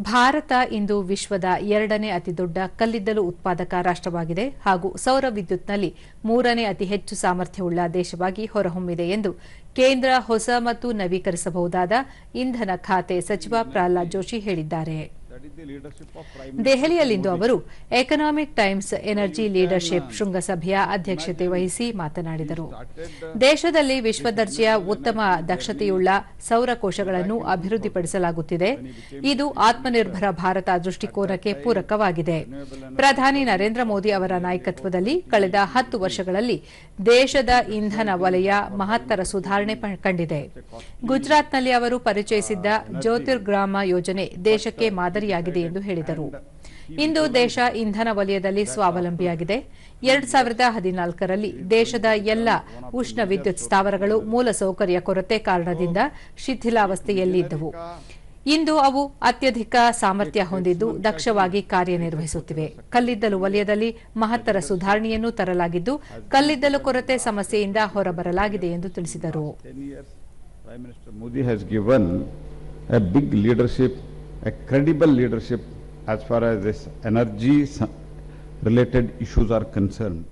ಭಾರತ ಇಂದು ವಿಶ್ವದ ಎರಡನೇ ಅತಿದೊಡ್ಡ ಕಲ್ಲಿದ್ದಲು ಉತ್ಪಾದಕ ರಾಷ್ಟವಾಗಿದೆ ಹಾಗೂ ಸೌರ ವಿದ್ಯುತ್ನಲ್ಲಿ ಮೂರನೇ ಅತಿ ಹೆಚ್ಚು ಸಾಮರ್ಥ್ಯವುಳ್ಳ ದೇಶವಾಗಿ ಹೊರಹೊಮ್ಮಿದೆ ಎಂದು ಕೇಂದ್ರ ಹೊಸ ಮತ್ತು ನವೀಕರಿಸಬಹುದಾದ ಇಂಧನ ಖಾತೆ ಸಚಿವ ಪ್ರಹ್ಲಾದ್ ಜೋಶಿ ಹೇಳಿದ್ದಾರೆ. ದೆಹಲಿಯಲ್ಲಿಂದು ಅವರು ಎಕನಾಮಿಕ್ ಟೈಮ್ಸ್ ಎನರ್ಜಿ ಲೀಡರ್ಶಿಪ್ ಶೃಂಗಸಭೆಯ ಅಧ್ಯಕ್ಷತೆ ವಹಿಸಿ ಮಾತನಾಡಿದರು. ದೇಶದಲ್ಲಿ ವಿಶ್ವದರ್ಜೆಯ ಉತ್ತಮ ದಕ್ಷತೆಯುಳ್ಳ ಸೌರಕೋಶಗಳನ್ನು ಅಭಿವೃದ್ಧಿಪಡಿಸಲಾಗುತ್ತಿದೆ. ಇದು ಆತ್ಮನಿರ್ಭರ ಭಾರತ ದೃಷ್ಟಿಕೋನಕ್ಕೆ ಪೂರಕವಾಗಿದೆ. ಪ್ರಧಾನಿ ನರೇಂದ್ರ ಮೋದಿ ಅವರ ನಾಯಕತ್ವದಲ್ಲಿ ಕಳೆದ ಹತ್ತು ವರ್ಷಗಳಲ್ಲಿ ದೇಶದ ಇಂಧನ ವಲಯ ಮಹತ್ತರ ಸುಧಾರಣೆ ಕಂಡಿದೆ. ಗುಜರಾತ್ನಲ್ಲಿ ಅವರು ಪರಿಚಯಿಸಿದ್ದ ಜ್ಯೋತಿರ್ಗ್ರಾಮ ಯೋಜನೆ ದೇಶಕ್ಕೆ ಮಾದರಿಯಾಗಿದೆ. ಎಂದು ಹೇಳಿದರು. ಇಂದು ದೇಶ ಇಂಧನ ವಲಯದಲ್ಲಿ ಸ್ವಾವಲಂಬಿಯಾಗಿದೆ. ಎರಡ್ ಸಾವಿರದ ಹದಿನಾಲ್ಕರಲ್ಲಿ ದೇಶದ ಎಲ್ಲ ಉಷ್ಣ ವಿದ್ಯುತ್ ಸ್ಥಾವರಗಳು ಮೂಲಸೌಕರ್ಯ ಕೊರತೆ ಕಾರಣದಿಂದ ಶಿಥಿಲಾವಸ್ಥೆಯಲ್ಲಿದ್ದವು. ಇಂದು ಅವು ಅತ್ಯಧಿಕ ಸಾಮರ್ಥ್ಯ ಹೊಂದಿದ್ದು ದಕ್ಷವಾಗಿ ಕಾರ್ಯನಿರ್ವಹಿಸುತ್ತಿವೆ. ಕಲ್ಲಿದ್ದಲು ವಲಯದಲ್ಲಿ ಮಹತ್ತರ ಸುಧಾರಣೆಯನ್ನು ತರಲಾಗಿದ್ದು ಕಲ್ಲಿದ್ದಲು ಕೊರತೆ ಸಮಸ್ಯೆಯಿಂದ ಹೊರಬರಲಾಗಿದೆ ಎಂದು ತಿಳಿಸಿದರು. a credible leadership as far as this energy related issues are concerned.